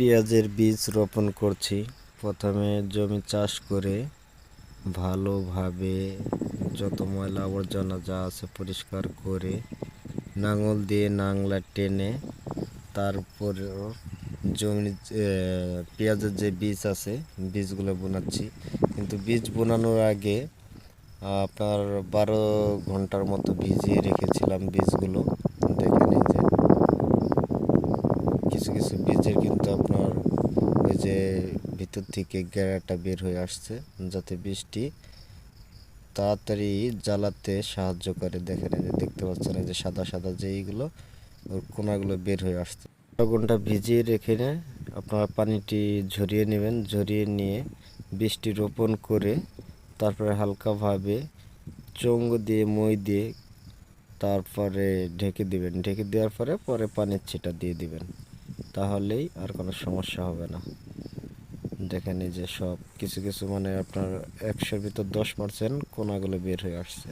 পেঁয়াজের বীজ রোপণ করছি। প্রথমে জমি চাষ করে ভালোভাবে যত ময়লা আবর্জনা যা আছে পরিষ্কার করে নাঙল দিয়ে নাংলা টেনে তারপরেও জমি পেঁয়াজের যে বীজ আছে, বীজগুলো বোনাচ্ছি। কিন্তু বীজ বোনানোর আগে আপনার বারো ঘণ্টার মতো ভিজিয়ে রেখেছিলাম বীজগুলো। দেখে নিন যে কিছু কিছু বীজের কিন্তু যে ভিতর থেকে গেরাটা বের হয়ে আসছে, যাতে বীজটি তাড়াতাড়ি জ্বালাতে সাহায্য করে। দেখেন যে, দেখতে পাচ্ছেন যে সাদা সাদা যে এইগুলো কোনাগুলো বের হয়ে আসছে। আধা ভিজিয়ে রেখে নিয়ে আপনার পানিটি ঝরিয়ে নেবেন। ঝরিয়ে নিয়ে বীজটি রোপণ করে তারপরে হালকাভাবে চঙ্গ দিয়ে, মই দিয়ে তারপরে ঢেকে দিবেন। ঢেকে দেওয়ার পরে পরে পানির ছিটা দিয়ে দিবেন। তাহলেই আর কোনো সমস্যা হবে না। দেখেন এই যে সব কিছু কিছু মানে আপনার একশোর ভিতর দশ পার্সেন্ট কোনাগুলো বের হয়ে আসছে।